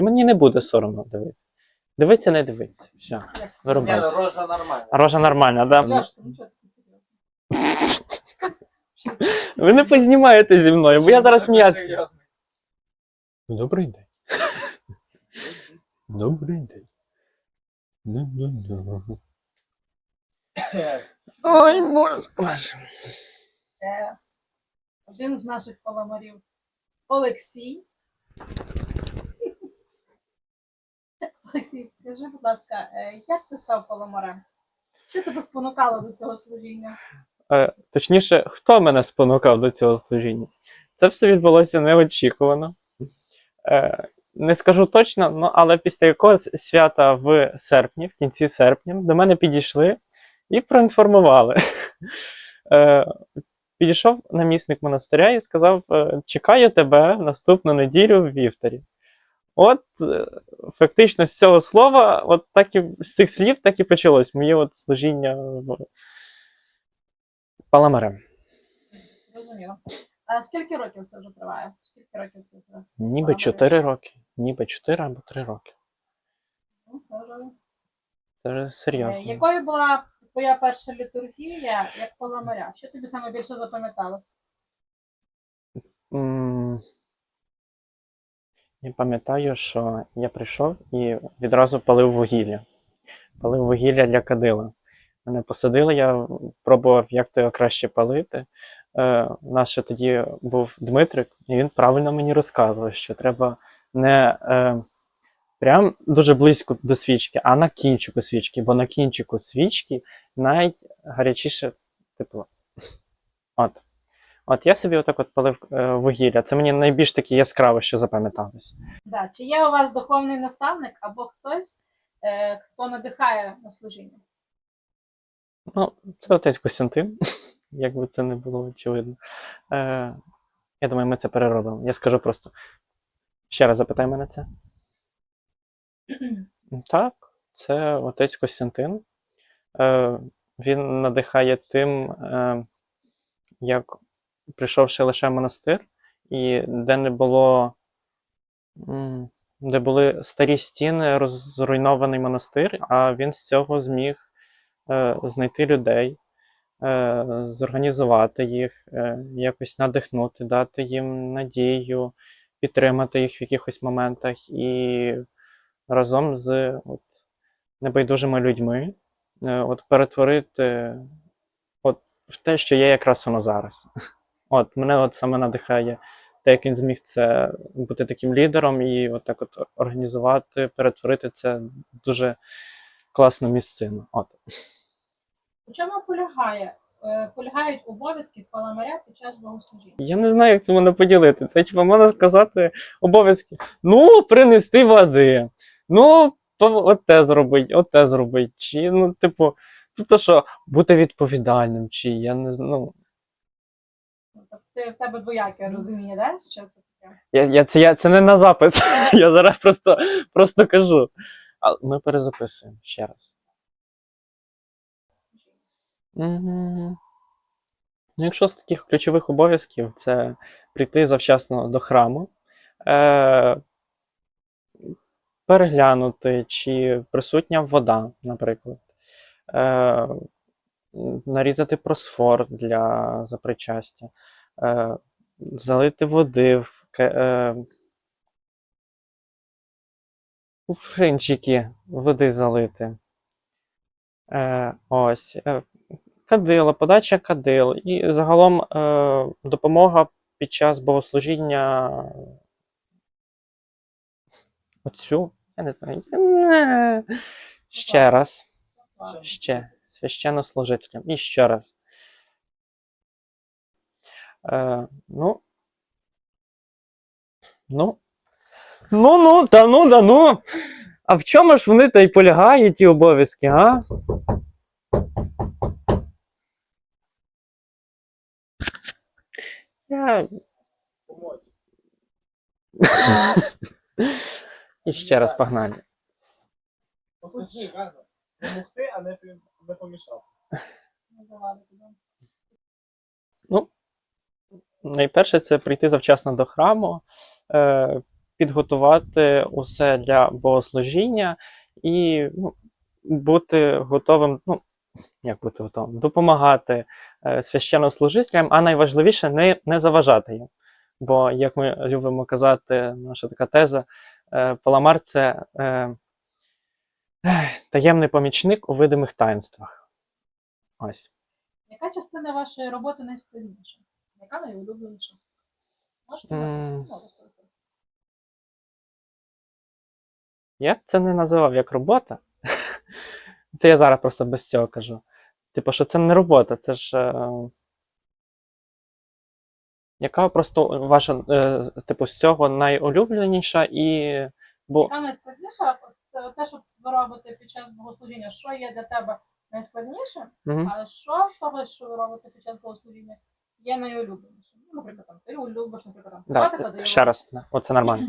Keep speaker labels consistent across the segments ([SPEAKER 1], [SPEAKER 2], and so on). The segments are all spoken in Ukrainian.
[SPEAKER 1] І мені не буде соромно дивитися. Дивиться, не дивиться. Все,
[SPEAKER 2] Як?
[SPEAKER 3] Ні, ну, рожа нормальна.
[SPEAKER 1] Рожа нормальна, да?
[SPEAKER 2] Ну ти серйозно?
[SPEAKER 1] Ви не познімаєте зі мною, бо я зараз сміятися. Добрий день. Добрий день. Ой, боже.
[SPEAKER 2] Один з наших паламарів Олексій. Олексій, скажи, будь ласка, е, як ти став паламарем? Що тебе спонукало до цього служіння?
[SPEAKER 1] Е, Точніше, хто мене спонукав до цього служіння? Це все відбулося неочікувано. Е, Не скажу точно, але після якогось свята в серпні, в кінці серпня, до мене підійшли і проінформували. Підійшов намісник монастиря і сказав: чекаю тебе наступну неділю в вівторі. От, е, фактично, з цього слова, от так і з цих слів, так і почалось моє от служіння в Паламарем.
[SPEAKER 2] Розуміло. А скільки років це вже триває? Скільки років це вже?
[SPEAKER 1] Ніби. 4 роки. Ніби 4 або 3 роки.
[SPEAKER 2] Ну, це вже
[SPEAKER 1] Це вже
[SPEAKER 2] Е,
[SPEAKER 1] серйозно.
[SPEAKER 2] Якою була твоя перша літургія як паламаря? Що тобі саме більше запам'яталось?
[SPEAKER 1] Я пам'ятаю, що я прийшов і відразу палив вугілля. Палив вугілля для кадила. Мене посадили, я пробував, як то його краще палити. Е, у нас тоді був Дмитрик, і він правильно мені розказував, що треба не е, прям дуже близько до свічки, а на кінчику свічки, бо на кінчику свічки найгарячіше тепло. От. От я собі отак от палив е, вугілля. Це мені найбільш таке яскраве, що запам'яталось.
[SPEAKER 2] Да. Чи є у вас духовний наставник або хтось, е, хто надихає на служіння?
[SPEAKER 1] Ну, це отець Костянтин, як би це не було очевидно. Е, я думаю, ми це переробимо. Я скажу просто. Ще раз запитай мене це. Так, це отець Костянтин. Е, він надихає тим, е, як прийшовши лише монастир, і де не було. Де були старі стіни, розруйнований монастир, а він з цього зміг е, знайти людей, е, зорганізувати їх, е, якось надихнути, дати їм надію, підтримати їх в якихось моментах і разом з от, небайдужими людьми е, от, перетворити от, в те, що є якраз воно зараз. От, мене от саме надихає те, як він зміг це бути таким лідером і от так от організувати, перетворити це дуже класну місцину. От.
[SPEAKER 2] У чому полягає, е, полягають обов'язки паламаря під час богослужіння?
[SPEAKER 1] Я не знаю, як це можна поділити. Це типу, можна сказати обов'язки. Ну, принести води. Ну, от те зробить, от те зробить. Чи, ну, типу, це то що, бути відповідальним, чи я не знаю. Ну,
[SPEAKER 2] Ну, ти- в тебе двояке розуміння, да? що це таке?
[SPEAKER 1] я, я, це, я, це не на запис. я зараз просто, просто кажу. А ми перезаписуємо ще раз. Мгм. Ну, якщо з таких ключових обов'язків, це прийти завчасно до храму, е- переглянути, чи присутня вода, наприклад, е- нарізати просфор для запричастя, е- залити води в е- води залити. Е, ось. Е, кадило, подача кадил і загалом допомога під час богослужіння. Оцю. Я не знаю. Ще раз. Ще. Священнослужителям. І ще раз. Е, ну. Ну. Ну, ну, та ну, да ну. А в чому ж вони та й полягають, ті обов'язки, а? Я... І ще раз погнали.
[SPEAKER 3] Послухай. Помогти, а не, помішати.
[SPEAKER 2] Ну, давай.
[SPEAKER 1] Найперше, це прийти завчасно до храму, е, підготувати усе для богослужіння і ну, бути готовим, ну, як бути готовим, допомагати е, священнослужителям, а найважливіше не, не заважати їм. Бо, як ми любимо казати, наша така теза, е, Паламар це е, таємний помічник у видимих таїнствах. Ось.
[SPEAKER 2] Яка частина вашої роботи найскладніша? Яка найулюбленіша? Можете
[SPEAKER 1] М.
[SPEAKER 2] розповісти?
[SPEAKER 1] Я б це не називав як робота. Це я зараз просто без цього кажу. Типу, що це не робота, це ж. Е... Яка просто ваша, е, типу, з цього найулюбленіша і. Бо
[SPEAKER 2] Яка найскладніша? Е, те, що ви робите під час богослужіння, що є для тебе найскладніше,
[SPEAKER 1] Мгм.
[SPEAKER 2] а що з того, що ви робите під час богослужіння, є найулюбленішим? Ну, наприклад, там, ти любиш, наприклад, там,
[SPEAKER 1] Да,
[SPEAKER 2] коли
[SPEAKER 1] ще раз, оце нормально.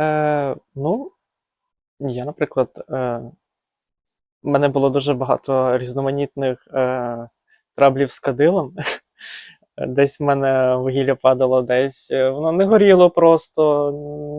[SPEAKER 1] Е, ну, я, наприклад, е, в мене було дуже багато різноманітних е, траблів з кадилом. Десь в мене вугілля падало, десь е, воно не горіло просто,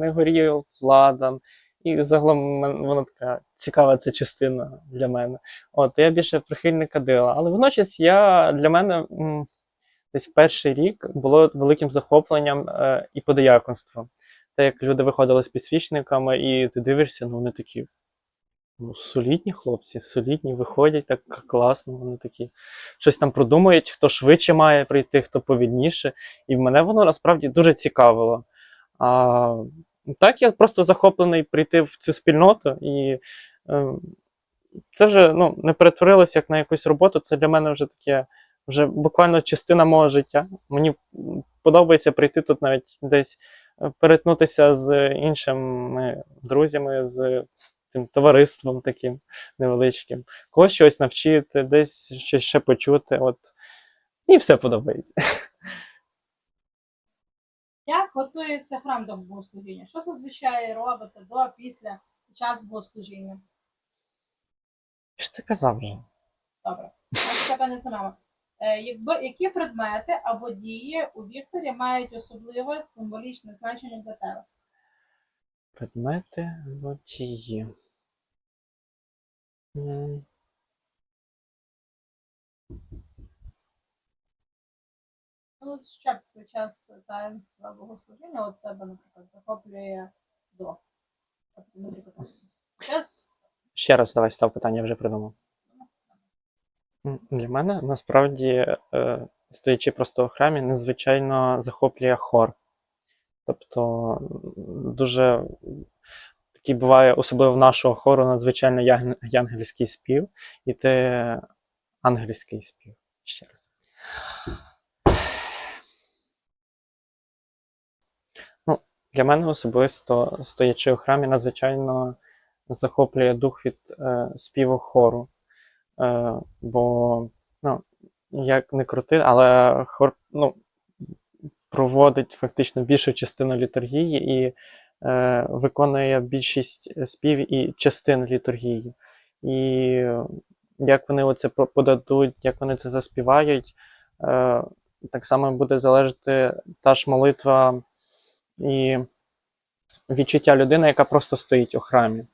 [SPEAKER 1] не горів ладан. І загалом воно така цікава ця частина для мене. От, я більше прихильник кадила. Але водночас я для мене м, десь перший рік було великим захопленням е, і подияконство. Те, як люди виходили з підсвічниками, і ти дивишся, ну вони такі ну, солідні хлопці, солідні, виходять так класно, вони такі щось там продумують, хто швидше має прийти, хто повільніше. І в мене воно насправді дуже цікавило. А, так, я просто захоплений прийти в цю спільноту, і е, це вже ну, не перетворилося як на якусь роботу. Це для мене вже таке, вже буквально частина мого життя. Мені подобається прийти тут навіть десь е, перетнутися з іншими друзями, з тим товариством таким невеличким, когось щось навчити, десь щось ще почути. От. І все подобається.
[SPEAKER 2] Як готується храм до богослужіння? Що зазвичай робите до, після, під час богослужіння?
[SPEAKER 1] Ж це казав вже.
[SPEAKER 2] Добре, я тебе не знала. Е, якби, які предмети або дії у Вікторі мають особливе символічне значення для тебе?
[SPEAKER 1] Предмети водії. М,
[SPEAKER 2] Ну, б під час таїнства богослужіння от тебе, наприклад, захоплює до. Тобто, наприклад, час
[SPEAKER 1] Ще раз давай став питання, я вже придумав. Для мене насправді, е, стоячи просто в храмі, незвичайно захоплює хор. Тобто дуже такий буває, особливо в нашого хору, надзвичайно янгельський спів, і ти ангельський спів. Ще раз. Ну, для мене особисто, стоячи у храмі, надзвичайно захоплює дух від е, співу хору. Е, бо, ну, як не крути, але хор ну, проводить фактично більшу частину літургії і е, виконує більшість співів і частин літургії. І як вони оце подадуть, як вони це заспівають, е, так само буде залежати та ж молитва і відчуття людини, яка просто стоїть у храмі.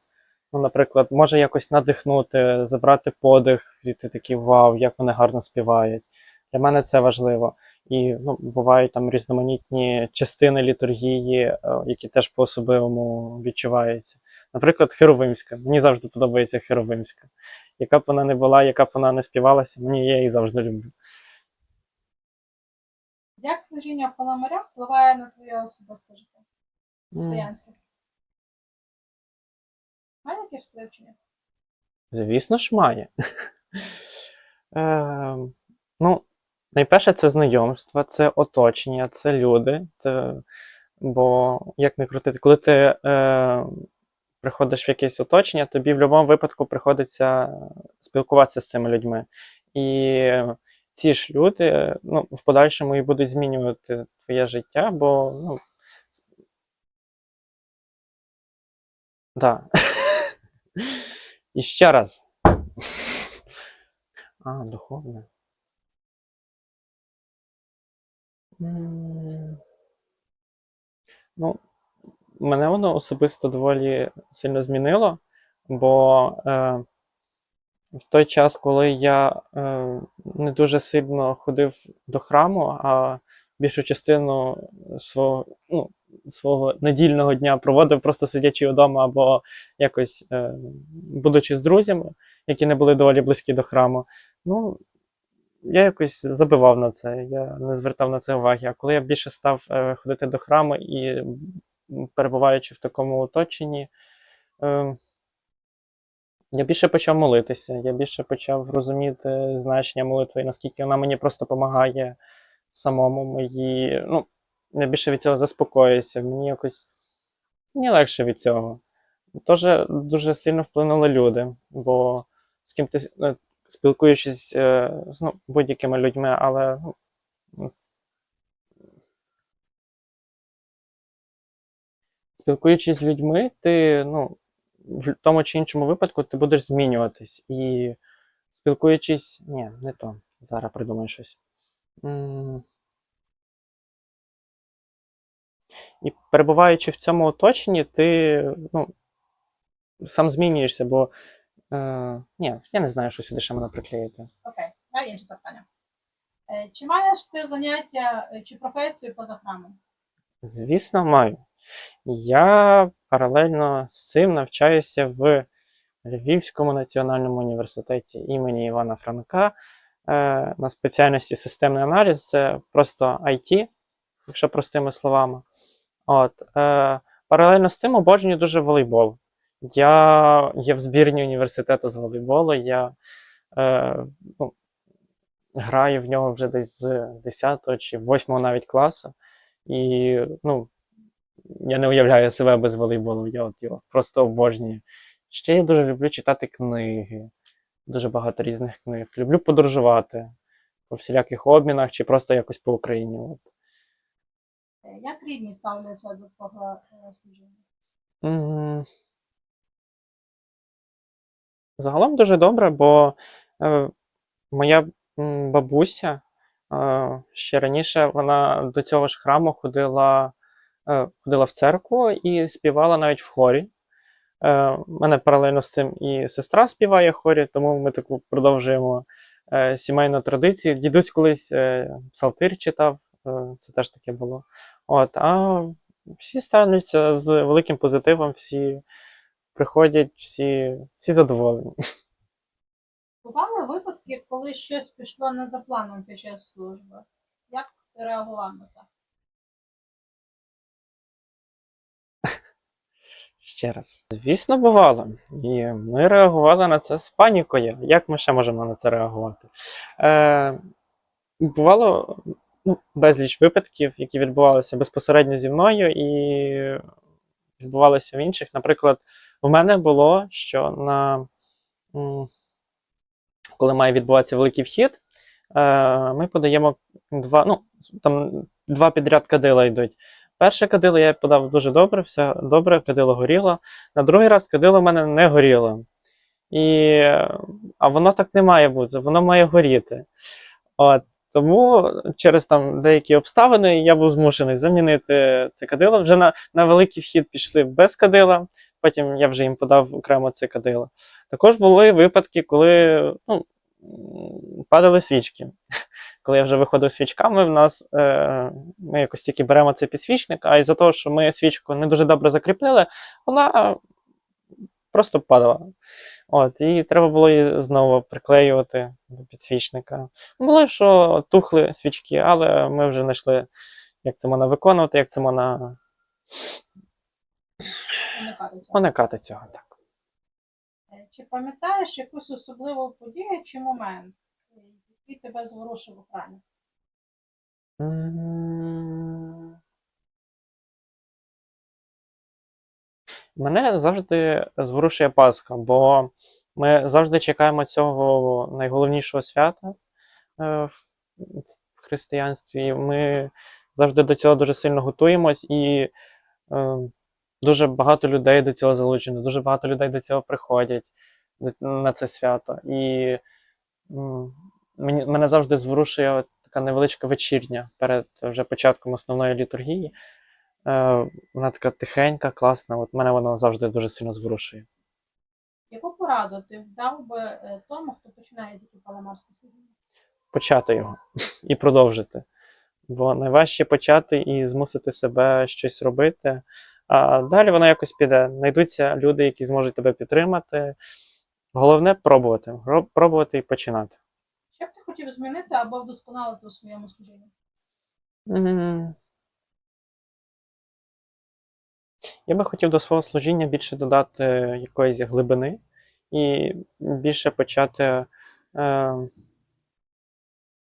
[SPEAKER 1] Ну, наприклад, може якось надихнути, забрати подих, і ти такий вау, як вони гарно співають. Для мене це важливо. І ну, бувають там різноманітні частини літургії, е, які теж по-особливому відчуваються. Наприклад, Херовимська. Мені завжди подобається Херовимська. Яка б вона не була, яка б вона не співалася, мені я її завжди люблю.
[SPEAKER 2] Як служіння в Паламарях впливає на твоє особисте життя? Християнське? Має якесь ні?
[SPEAKER 1] Звісно ж, має. Е, ну, найперше, це знайомство, це оточення, це люди. Це, бо, як не крутити, коли ти е, приходиш в якесь оточення, тобі в будь-якому випадку приходиться спілкуватися з цими людьми. І ці ж люди ну, в подальшому і будуть змінювати твоє життя, бо ну, да. І ще раз. А, духовне. Ну, мене воно особисто доволі сильно змінило, бо е, в той час, коли я е, не дуже сильно ходив до храму, а більшу частину свого, ну, свого недільного дня проводив просто сидячи вдома або якось е, будучи з друзями, які не були доволі близькі до храму. Ну, я якось забивав на це, я не звертав на це уваги. А коли я більше став е, ходити до храму і перебуваючи в такому оточенні, е, я більше почав молитися, я більше почав розуміти значення молитви, наскільки вона мені просто допомагає самому мої. Ну, я більше від цього заспокоююся, мені якось мені легше від цього. Теж дуже сильно вплинули люди, бо з ким ти е, спілкуючись е, з ну, будь-якими людьми, але ну, спілкуючись з людьми, ти ну, в тому чи іншому випадку ти будеш змінюватись. І спілкуючись. Ні, не то. Зараз придумаю щось. І перебуваючи в цьому оточенні, ти ну, сам змінюєшся, бо. Е, ні, я не знаю, що сюди ще можна приклеїти.
[SPEAKER 2] Окей, маю інше запитання. Е, Чи маєш ти заняття е, чи професію поза храмом?
[SPEAKER 1] Звісно, маю. Я паралельно з цим навчаюся в Львівському національному університеті імені Івана Франка е, на спеціальності системний аналіз. Це просто IT, якщо простими словами. От, е, паралельно з цим обожнюю дуже волейбол. Я є в збірні університету з волейболу. Я е, ну, граю в нього вже десь з 10 чи 8 навіть класу. І ну, я не уявляю себе без волейболу, я от його просто обожнюю. Ще я дуже люблю читати книги, дуже багато різних книг. Люблю подорожувати по всіляких обмінах чи просто якось по Україні. От.
[SPEAKER 2] Як рідні ставляться до твого е, служіння?
[SPEAKER 1] Загалом дуже добре, бо е, моя бабуся е, ще раніше вона до цього ж храму ходила, е, ходила в церкву і співала навіть в хорі. Е, мене паралельно з цим і сестра співає в хорі, тому ми таку продовжуємо е, сімейну традицію. Дідусь колись е, псалтир читав, е, це теж таке було. От, а всі ставляться з великим позитивом, всі приходять, всі, всі задоволені.
[SPEAKER 2] Бували випадки, коли щось пішло не за планом під час служби. Як ти реагував на це?
[SPEAKER 1] Ще раз. Звісно, бувало. І ми реагували на це з панікою. Як ми ще можемо на це реагувати? Е, бувало ну, безліч випадків, які відбувалися безпосередньо зі мною, і відбувалися в інших. Наприклад, в мене було, що на коли має відбуватися великий вхід, е, ми подаємо два, ну, там два підряд кадила йдуть. Перше кадило я подав дуже добре, все добре, кадило горіло. На другий раз кадило в мене не горіло. І, а воно так не має бути, воно має горіти. От, тому через там деякі обставини я був змушений замінити це кадило. Вже на, на великий вхід пішли без кадила, потім я вже їм подав окремо це кадило. Також були випадки, коли ну, падали свічки. Коли я вже виходив свічками, в нас е, ми якось тільки беремо цей підсвічник, а із-за того, що ми свічку не дуже добре закріпили, вона просто падала. От, і треба було її знову приклеювати до підсвічника. Було, що тухли свічки, але ми вже знайшли, як це можна виконувати, як це можна
[SPEAKER 2] Уникати цього?
[SPEAKER 1] Так.
[SPEAKER 2] Е, Чи пам'ятаєш якусь особливу подію чи момент, який тебе зворушив у храмі?
[SPEAKER 1] Мене завжди зворушує Пасха, бо ми завжди чекаємо цього найголовнішого свята е, в християнстві. Ми завжди до цього дуже сильно готуємось, і е, дуже багато людей до цього залучено, дуже багато людей до цього приходять на це свято. І мене завжди зворушує така невеличка вечірня перед вже початком основної літургії. Е, вона така тихенька, класна. От мене вона завжди дуже сильно зворушує.
[SPEAKER 2] Яку пораду ти вдав би е, тому, хто починає тільки паламарське служіння?
[SPEAKER 1] Почати його і продовжити. Бо найважче почати і змусити себе щось робити. А далі воно якось піде. Найдуться люди, які зможуть тебе підтримати. Головне пробувати. Пробувати і починати.
[SPEAKER 2] Що б ти хотів змінити або вдосконалити у своєму служінні?
[SPEAKER 1] Я би хотів до свого служіння більше додати якоїсь глибини і більше почати, е,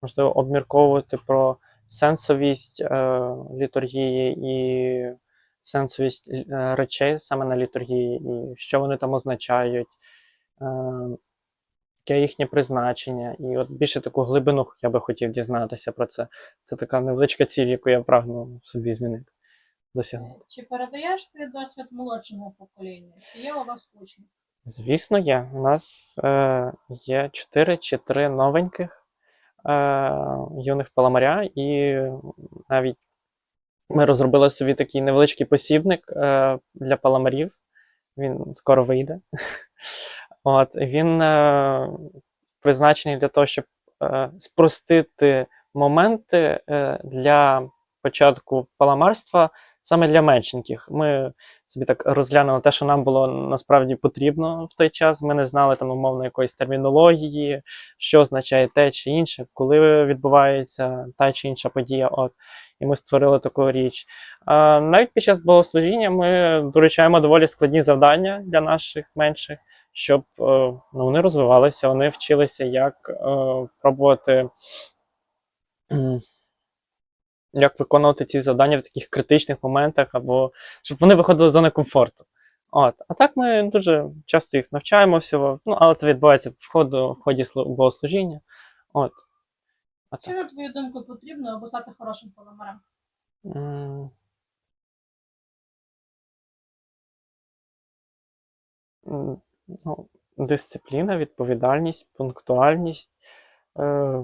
[SPEAKER 1] можливо, обмірковувати про сенсовість е, літургії і сенсовість е, речей саме на літургії, і що вони там означають, е, яке їхнє призначення. І от більше таку глибину я би хотів дізнатися про це. Це така невеличка ціль, яку я прагну собі змінити, досягнути.
[SPEAKER 2] Чи передаєш ти досвід молодшому поколінню? Чи є у вас учні?
[SPEAKER 1] Звісно, є. У нас е, є 4 чи 3 новеньких е, юних паламаря, і навіть ми розробили собі такий невеличкий посібник е, для паламарів. Він скоро вийде. От, він е, призначений для того, щоб е, спростити моменти е, для початку паламарства саме для меншеньких. Ми собі так розглянули те, що нам було насправді потрібно в той час. Ми не знали там умовно якоїсь термінології, що означає те чи інше, коли відбувається та чи інша подія. От, і ми створили таку річ. А, навіть під час богослужіння ми доручаємо доволі складні завдання для наших менших, щоб е, ну, вони розвивалися, вони вчилися, як е, пробувати. Як виконувати ці завдання в таких критичних моментах, або щоб вони виходили з зони комфорту. От. А так ми дуже часто їх навчаємо всього, ну, але це відбувається в ходу, в ході богослужіння. От. А
[SPEAKER 2] Що, на твою думку, потрібно, аби стати хорошим паламарем?
[SPEAKER 1] М. М, Ну, дисципліна, відповідальність, пунктуальність. Е,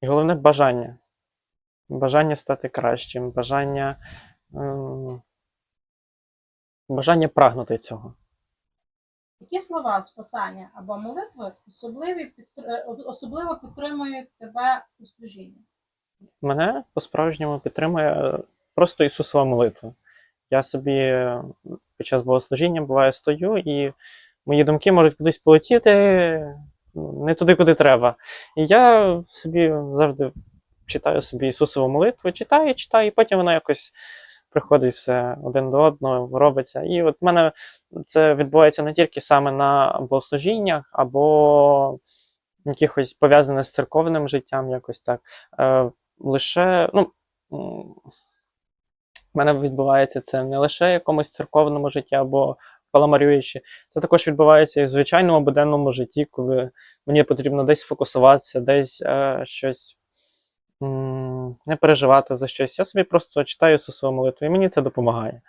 [SPEAKER 1] і головне бажання. Бажання стати кращим, бажання, ем, бажання прагнути цього.
[SPEAKER 2] Які слова спасання або молитви особливі підтр- е, особливо підтримують тебе у служінні?
[SPEAKER 1] Мене по-справжньому підтримує е, просто Ісусова молитва. Я собі е, під час богослужіння буває стою, і мої думки можуть кудись полетіти ну, не туди, куди треба. І я собі завжди читаю собі Ісусову молитву, читаю, читаю, і потім воно якось приходить все один до одного, робиться. І от в мене це відбувається не тільки саме на богослужіннях, або якихось пов'язане з церковним життям, якось так. Е, лише, ну, в мене відбувається це не лише в якомусь церковному житті або паламарюючи, це також відбувається і в звичайному буденному житті, коли мені потрібно десь фокусуватися, десь е, щось не переживати за щось. Я собі просто читаю Ісусову молитву, і мені це допомагає.